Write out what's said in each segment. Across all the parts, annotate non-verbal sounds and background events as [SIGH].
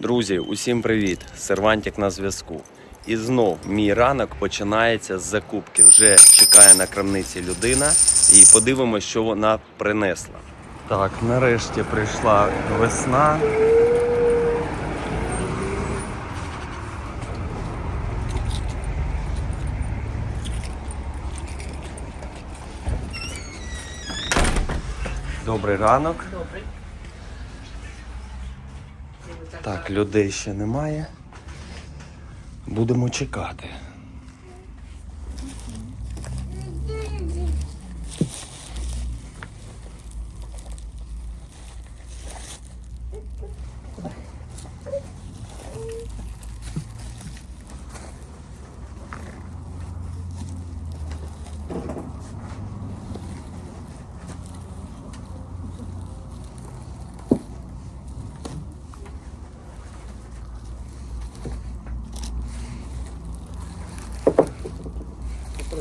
Друзі, усім привіт! Сервантик на зв'язку. І знов мій ранок починається з закупки. Вже чекає на крамниці людина і подивимося, що вона принесла. Так, нарешті прийшла весна. Добрий ранок. Добре. Так, людей ще немає. Будемо чекати.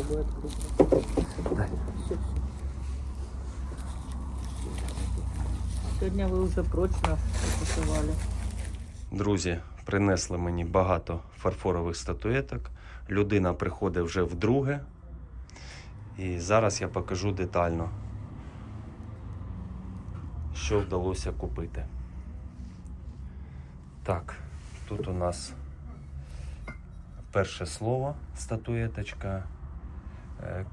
Все, все. Сегодня вы уже прочно упаковали. Друзі, принесли мені багато фарфорових статуеток. Людина приходить вже вдруге. І зараз я покажу детально, що вдалося купити. Так, тут у нас перше слово статуеточка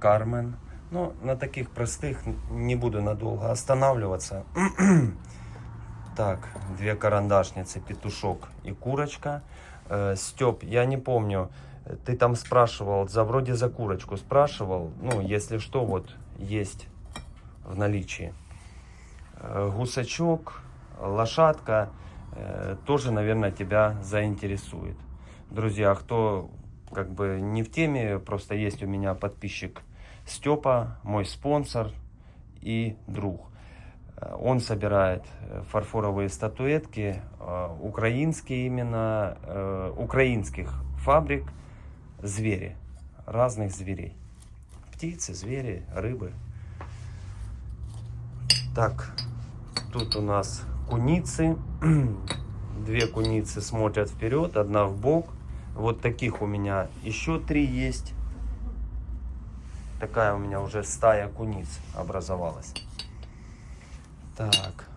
Кармен. Ну, на таких простых не буду надолго останавливаться. [CLEARS THROAT] Так, две карандашницы, петушок и курочка. Э, Степ, я не помню, ты там спрашивал, за вроде за курочку спрашивал. Ну, если что, вот есть в наличии. Э, Гусачок, лошадка, э, тоже, наверное, тебя заинтересует. Друзья, кто как бы не в теме, просто есть у меня подписчик Степа, мой спонсор и друг. Э, Он собирает э, фарфоровые статуэтки, э, украинские именно, украинских фабрик, звери, разных зверей. Птицы, звери, рыбы. Так, тут у нас куницы. [CLEARS THROAT] Две куницы смотрят вперед, одна в бок. Вот таких у меня еще три есть. Такая у меня уже стая куниц образовалась. Так,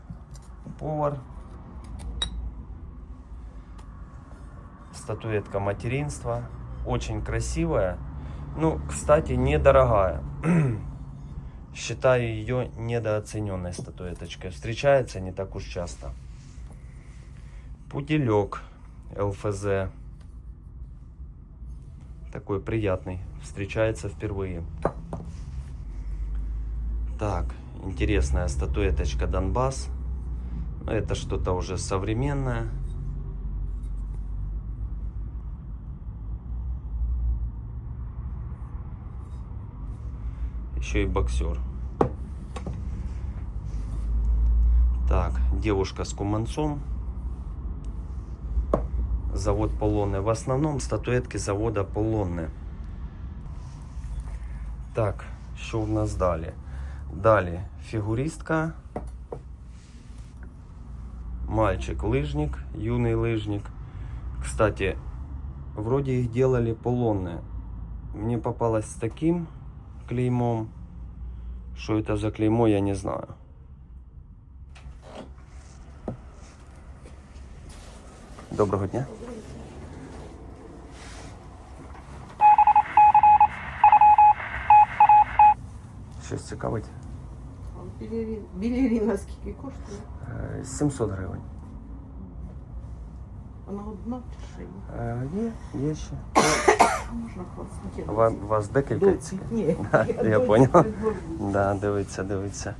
повар. Статуэтка материнства. Очень красивая. Ну, кстати, недорогая. [CLEARS THROAT] Считаю ее недооцененной статуэточкой. Встречается не так уж часто. Пуделек ЛФЗ. Такой приятный. Встречается впервые. Так, интересная статуэточка Донбасс. Ну, Это что-то уже современное. Еще и боксер. Так, девушка с куманцом. Завод Полонне. В основном статуетки завода Полонне. Так, що в нас далі? Далі фігуристка. Мальчик лыжник, юный лыжник. Кстати, вроде их делали полонные. Мне попалось с таким клеймом. Что это за клеймо, я не знаю. Доброго дня. Щось цікавить? Білерін- Білеріна скільки коштує? Е, 700 гривень. Вона одна чи ще є? Е, Є, є ще. Можна класно. У вас, у вас декілька Доці, цікавих? ні. [LAUGHS] я доці поняв. придворні. Да, дивиться, дивиться.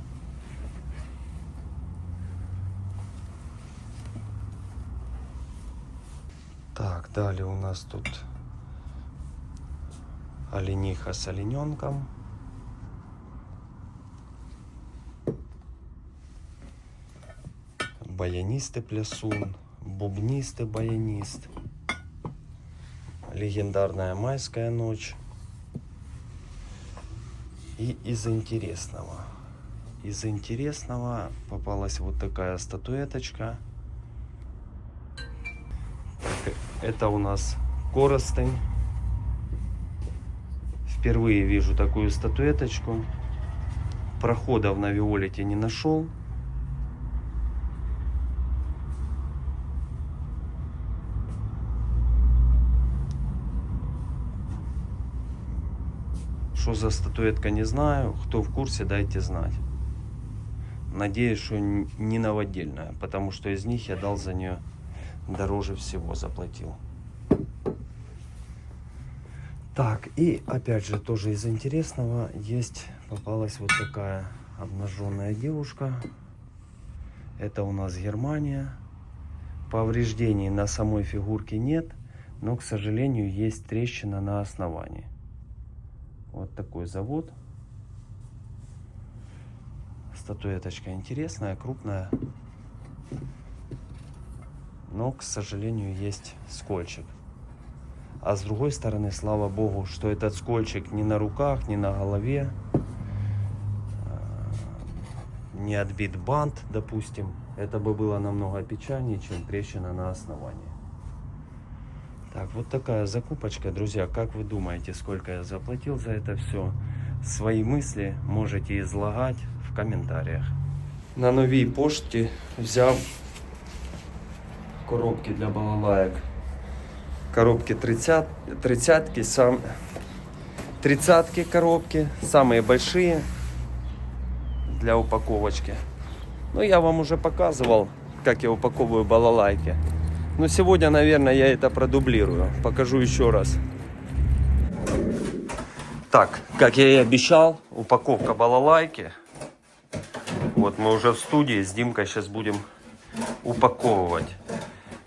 Так, далі у нас тут олениха с олененком. Баянисты плясун, бубнисты баянист. Легендарная майская ночь. И из интересного. Из интересного попалась вот такая статуэточка. Это у нас коростень. Впервые вижу такую статуэточку. Проходов на Виолете не нашел. Что за статуэтка, не знаю. Кто в курсе, дайте знать. Надеюсь, что не новодельная, потому что из них я дал за нее дороже всего заплатил. Так, и опять же, тоже из интересного, есть, попалась вот такая обнаженная девушка. Это у нас Германия. Повреждений на самой фигурке нет, но, к сожалению, есть трещина на основании. Вот такой завод. Статуэточка интересная, крупная. Но, к сожалению, есть скольчик. А с другой стороны, слава богу, что этот скольчик ни на руках, ни на голове. э, Не отбит бант, допустим. Это бы было намного печальнее, чем трещина на основании. Так, вот такая закупочка, друзья. Как вы думаете, сколько я заплатил за это все? Свои мысли можете излагать в комментариях. На новій пошті взяв коробки для балалаек. Коробки 30, 30 сам, 30 коробки, самые большие для упаковочки. Ну, я вам уже показывал, как я упаковываю балалайки. Но сегодня, наверное, я это продублирую. Покажу еще раз. Так, как я и обещал, упаковка балалайки. Вот мы уже в студии с Димкой сейчас будем упаковывать.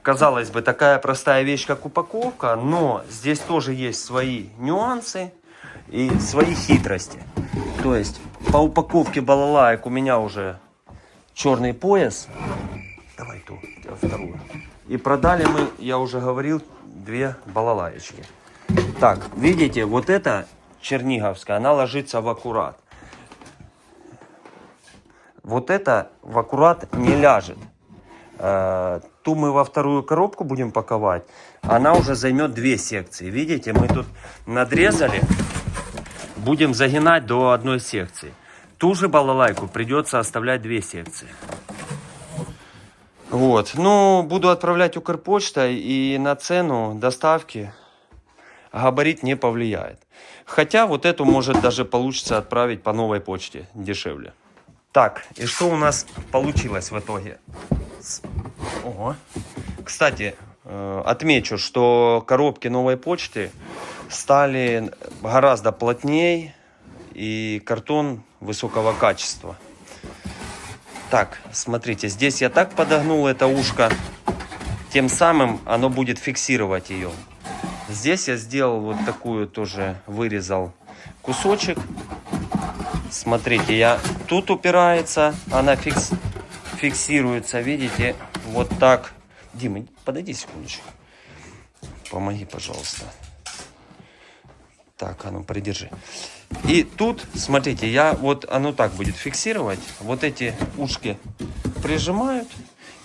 Казалось бы, такая простая вещь, как упаковка, но здесь тоже есть свои нюансы и свои хитрости. То есть по упаковке балалаек у меня уже черный пояс. Давай ту, вторую. И продали мы, я уже говорил, две балалаечки. Так, видите, вот эта черниговская, она ложится в аккурат. Вот это в аккурат не ляжет. Э, Ту мы во вторую коробку будем паковать. Она уже займет две секции. Видите, мы тут надрезали. Будем загинать до одной секции. Ту же балалайку придется оставлять две секции. Вот. Ну, буду отправлять Укрпочтой и на цену доставки габарит не повлияет. Хотя вот эту может даже получится отправить по новой почте дешевле. Так, и что у нас получилось в итоге? Ого. Кстати, э, отмечу, что коробки новой почты стали гораздо плотнее и картон высокого качества. Так, смотрите, здесь я так подогнул это ушко, тем самым оно будет фиксировать ее. Здесь я сделал вот такую тоже, вырезал кусочек. Смотрите, я тут упирается, она фикс, фиксируется, видите, вот так. Дима, подойди секундочку. Помоги, пожалуйста. Так, а ну придержи. И тут, смотрите, я вот оно так будет фиксировать. Вот эти ушки прижимают.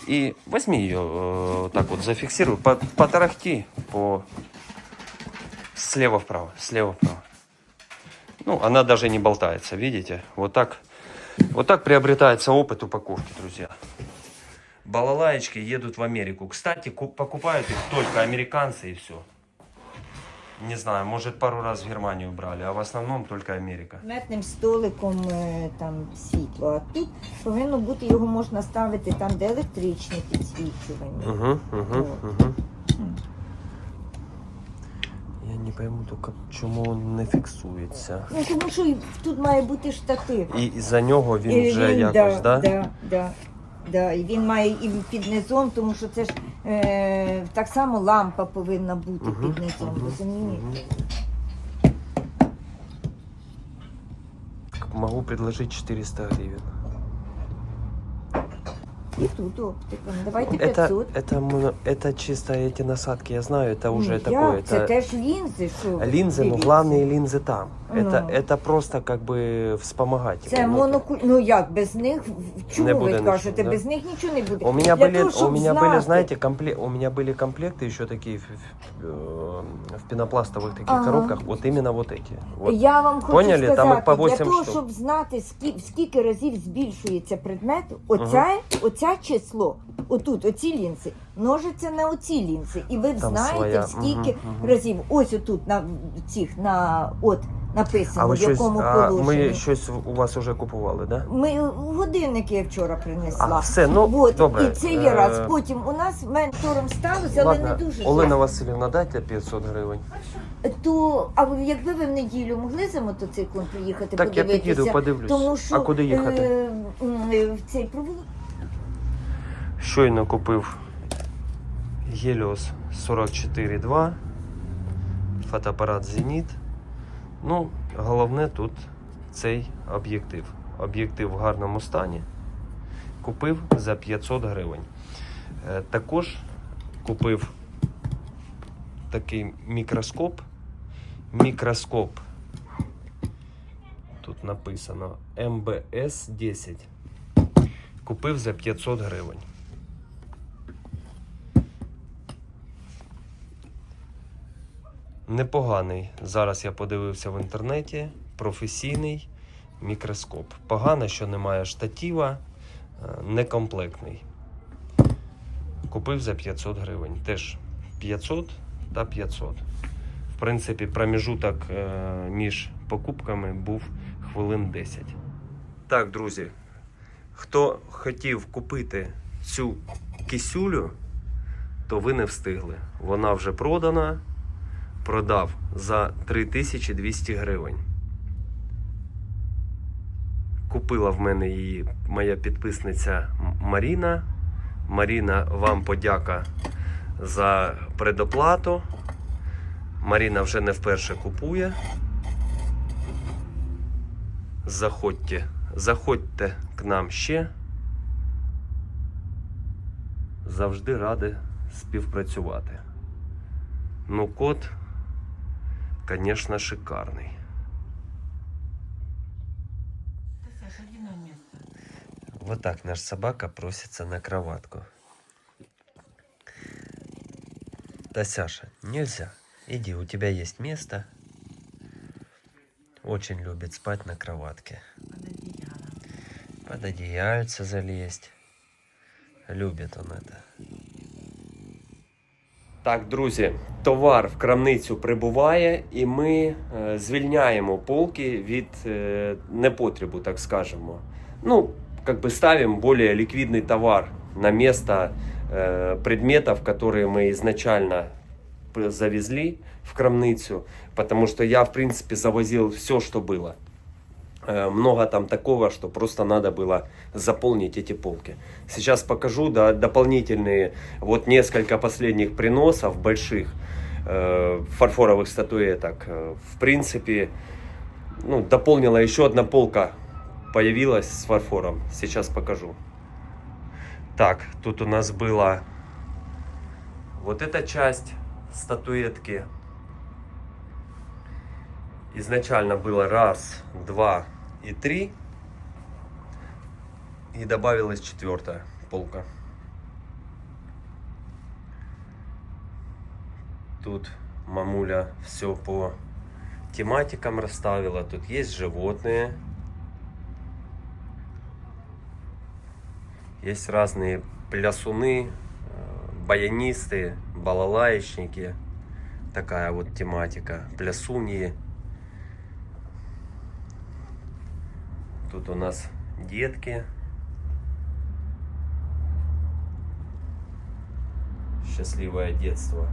И возьми ее э, так вот зафиксируй. По- Потарахти по слева вправо, слева вправо. Ну, она даже не болтается, видите? Вот так, вот так приобретается опыт упаковки, друзья. Балалаечки едут в Америку. Кстати, ку- покупают их только американцы и все. Не знаю, может пару раз в Германию брали, а в основном только Америка. Метним столиком е, там світло, а тут повинно бути його можна ставити там, де електричне підсвічування. Угу, угу, угу. Я не пойму только, чому він не фіксується. Ну тому що і тут має бути штатив. І за нього він вже якось, да? да, да, да. І він має і під низом, тому що це ж е, так само лампа повинна бути Мгм, під низом, мгм, розумієте? Могу предложить 400 гривен. І тут оптика. Ну, Давайте Это, 500. это, моно- это чисто эти насадки, я знаю, это уже Ну, такое. як? Це Это теж лінзи, що ви? линзы, но Дивіться. главные линзы там. Это, Ну. это просто как бы вспомогательные. Це Ну, монокуль... Ну як, без них, чому Не ви буде кажете, нічого, да? без них нічого не буде. У меня Для были, того, у щоб меня были, знати. знаете, компле- у меня были комплекты еще такие в, в- э, в пенопластовых таких Ага. коробках. Вот именно вот эти. Вот. Я вам хочу Поняли? Там сказати, їх по для 8 того, штук. щоб знати, скільки, скільки разів збільшується предмет, оця, оця число, отут, оці лінзи, множиться на оці лінзи. І ви Там знаєте, своя, скільки мгм, мгм. разів. Ось отут на цих, на, от, написано, А ви в щось, якому а положенні. ми щось у вас уже купували, да? Ми годинники я вчора принесла. А, все, ну, От, добре. і це є раз. Е, Потім у нас ментором сталося, але Ладно, не дуже. Олена Васильівна, дайте 500 гривень. То, а ви- якби ви в неділю могли за мотоциклом приїхати, Так, я подивитися? під'їду, подивлюсь. Тому що А куди їхати? Е, м, е, в цей провулок. Щойно купив Helios 44.2, фотоапарат Zenit. Ну, головне тут цей об'єктив. Об'єктив в гарному стані. Купив за 500 гривень. Е, Також купив такий мікроскоп. Мікроскоп. Тут написано МБС 10. Купив за 500 гривень. Непоганий. Зараз я подивився в інтернеті. Професійний мікроскоп. Погано, що немає штатива, е, некомплектний. Купив за 500 гривень. Теж 500 та 500. В принципі, проміжуток е, між покупками був хвилин 10. Так, друзі, хто хотів купити цю кисюлю, то ви не встигли. Вона вже продана. Продав за 3200 гривень. Купила в мене її моя підписниця Маріна. Маріна, вам подяка за предоплату. Маріна вже не вперше купує. Заходьте, заходьте к нам ще. Завжди ради співпрацювати. Ну, кот, конечно, шикарный. Вот так наш собака просится на кроватку. Да, Саша, нельзя. Иди, у тебя есть место. Очень любит спать на кроватке. Под одеяльце залезть. Любит он это. Так, друзі, товар в крамницю прибуває, і ми е, звільняємо полки від е, непотребу, так скажемо. Ну, как бы ставим более ликвидный товар на место э, предметов, которые мы изначально п- завезли в крамницу, потому что я, в принципе, завозил все, что было. Э, много там такого, что просто надо было заполнить эти полки. Сейчас покажу да, дополнительные, вот несколько последних приносов больших э, фарфоровых статуэток. Э, В принципе, ну, дополнила еще одна полка, появилась с фарфором. Сейчас покажу. Так, тут у нас была вот эта часть статуэтки. Изначально было раз, два и три. И добавилась четвертая полка. Тут мамуля все по тематикам расставила. Тут есть животные. Есть разные плясуны, э, баянисты, балалаечники. Такая вот тематика. Плясуньи. Тут у нас детки. Счастливое детство.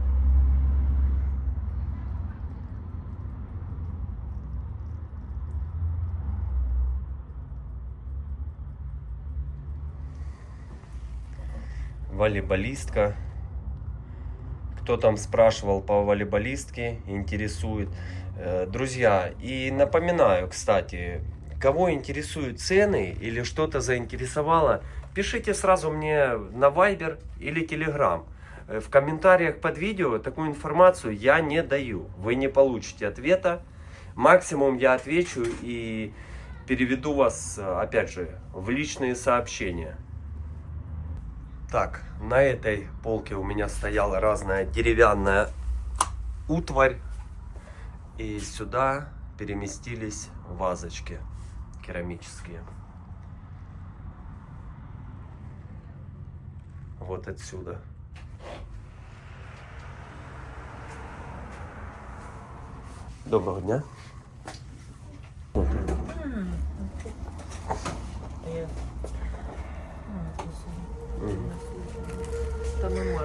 волейболистка. Кто там спрашивал по волейболистке, интересует. Э, Друзья, и напоминаю, кстати, кого интересуют цены или что-то заинтересовало, пишите сразу мне на Viber или Telegram. Э, В комментариях под видео такую информацию я не даю. Вы не получите ответа. Максимум я отвечу и переведу вас, э, опять же, в личные сообщения. Так, на этой полке у меня стояла разная деревянная утварь. И сюда переместились вазочки керамические. Вот отсюда. Доброго дня.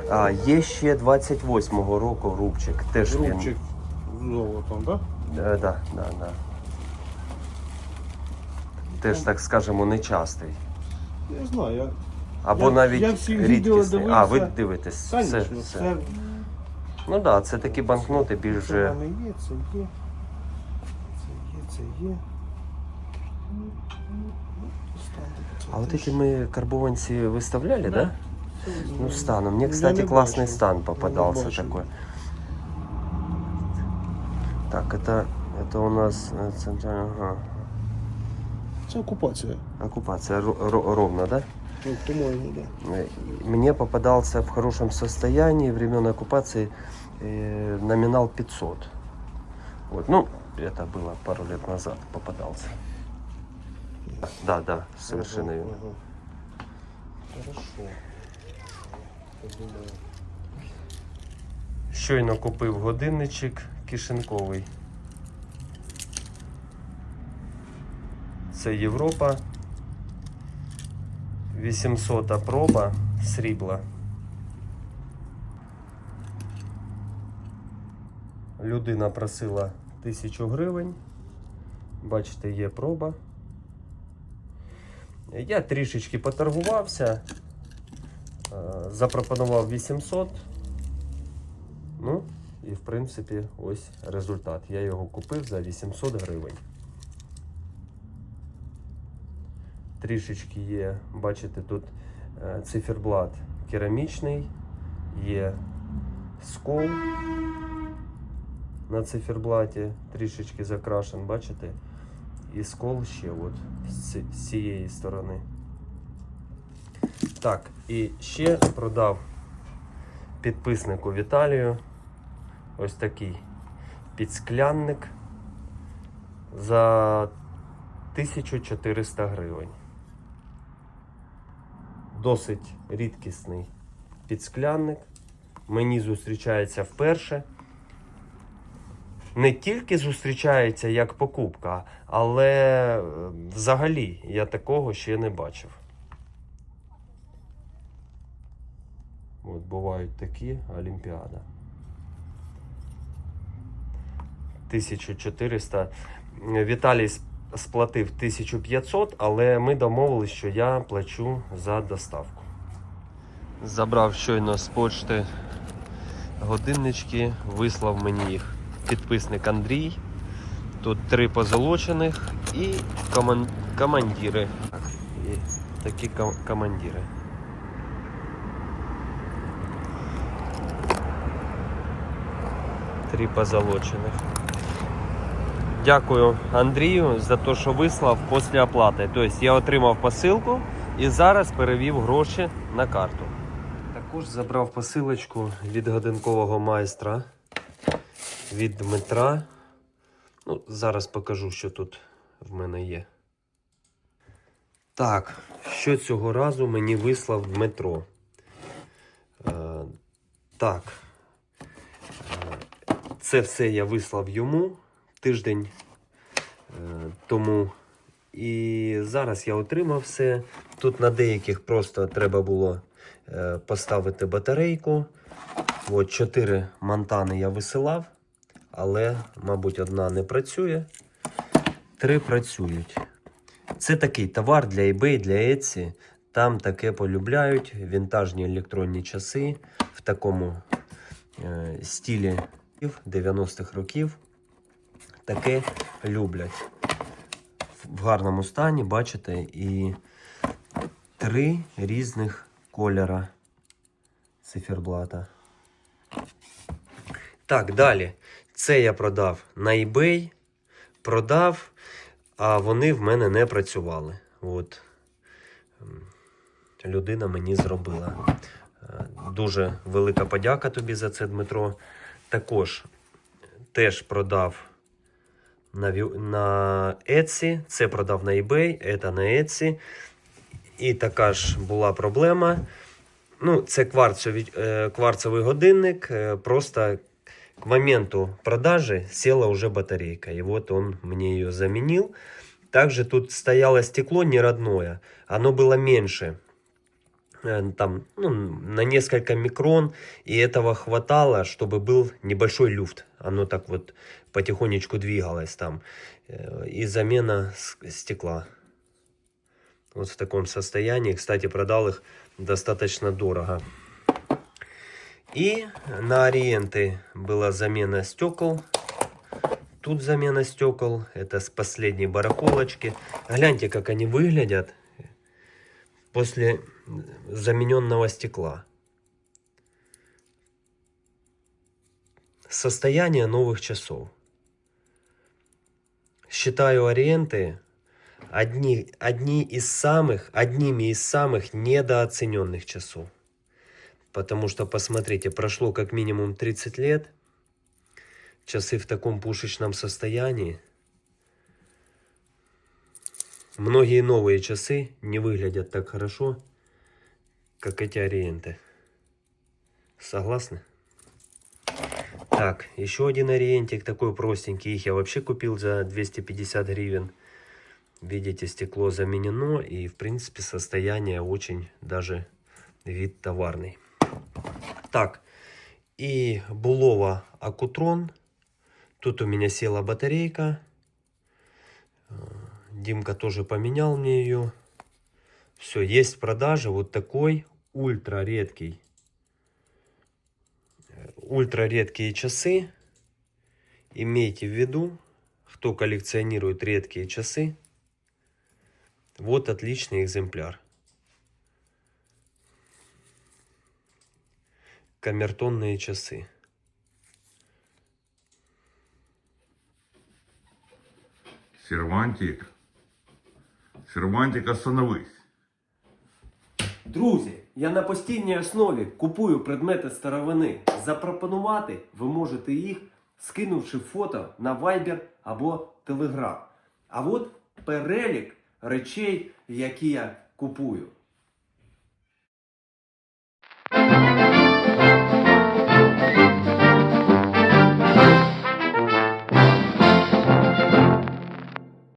А, є ще 28-го року рубчик. Теж він. Рубчик з золотом, да? Да, да, да, да Теж, так скажемо, нечастий. Я знаю, я Або Я- навіть я всі відео рідкісний. А, ви дивився. дивитесь. Все, Конечно, все. це, Ну так, да, це такі банкноти це більш. в мене є, це є. Це є, це є. А вот эти мы карбованцы выставляли, да? Да. Ну, стану. Мне, Я кстати, не классный бачу. стан Я попадался не бачу. такой. Так, это, это у нас э, центральная ага. Це окупація. оккупация ро- ро- ровно, да? Ну, по-моєму, да. Э, Мне попадался в хорошем состоянии времен оккупации э, номинал 500. Вот, ну, это было пару лет назад попадался. Да, да, совершенно Ага, верно. ага. Хорошо. Подумаю. Щойно купив годинничок кишеньковий. Це Європа. 800 проба срібла. Людина просила 1000 гривень. Бачите, є проба. Я трішечки поторгувався. е, Запропонував 800. Ну, і в принципі, ось результат. Я його купив за 800 гривень. Трішечки є, бачите, тут е, циферблат керамічний, є скол на циферблаті, трішечки закрашен, бачите? І скол ще от з цієї сторони. Так, і ще продав підписнику Віталію ось такий підсклянник за 1400 гривень. Досить рідкісний підсклянник. Мені зустрічається вперше. Не тільки зустрічається як покупка, але е, взагалі я такого ще не бачив. От бувають такі Олімпіада. 1400. Віталій сплатив 1500, але ми домовились, що я плачу за доставку. Забрав щойно з почти годиннички, вислав мені їх підписник Андрій. Тут три позолочених і коман... командири. Так, і такі ком- командири. Три позолочених. Дякую Андрію за те, що вислав після оплати. Тобто я отримав посилку і зараз перевів гроші на карту. Також забрав посилочку від годинкового майстра від Дмитра. Ну, зараз покажу, що тут в мене є. Так, що цього разу мені вислав Дмитро. Е, так. Е, це все я вислав йому тиждень е, тому. І зараз я отримав все. Тут на деяких просто треба було е, поставити батарейку. От чотири монтани я висилав, але, мабуть, одна не працює. Три працюють. Це такий товар для eBay, для Etsy. Там таке полюбляють. Вінтажні електронні часи в такому е, стилі 90-х років. Таке люблять. В гарному стані, бачите, і Три різних кольора циферблата. Так, далі. Це я продав на eBay. Продав, а вони в мене не працювали. От. Людина мені зробила. Е, Дуже велика подяка тобі за це, Дмитро. Також теж продав на, на Etsy. Це продав на eBay, це на Etsy. І така ж була проблема. Ну, це кварцовий, е, кварцевий годинник. е, Просто к моменту продажи села уже батарейка. И вот он мне ее заменил. Также тут стояло стекло не родное. Оно было меньше. Э, Там, ну, на несколько микрон. И этого хватало, чтобы был небольшой люфт. Оно так вот потихонечку двигалось там. Э, И замена стекла. Вот в таком состоянии. Кстати, продал их достаточно дорого. И на Ориенты была замена стекол. Тут замена стекол. Это с последней барахолочки. Гляньте, как они выглядят после замененного стекла. Состояние новых часов. Считаю Ориенты одни, одни из самых, одними из самых недооцененных часов. Потому что, посмотрите, прошло как минимум 30 лет. Часы в таком пушечном состоянии. Многие новые часы не выглядят так хорошо, как эти ориенты. Согласны? Так, еще один ориентик такой простенький. Их я вообще купил за 250 гривен. Видите, стекло заменено и, в принципе, состояние очень даже вид товарный. Так, и Булова Акутрон. Тут у меня села батарейка. Э, Димка тоже поменял мне ее. Все, есть в продаже вот такой ультра редкий. Ультра редкие часы. Имейте в виду, кто коллекционирует редкие часы. Вот отличный экземпляр. Камертонные часы. Сервантик. Сервантик, остановись. Друзі, я на постійній основі купую предмети старовини. Запропонувати ви можете їх, скинувши фото на Viber або Telegram. А от перелік речей, які я купую.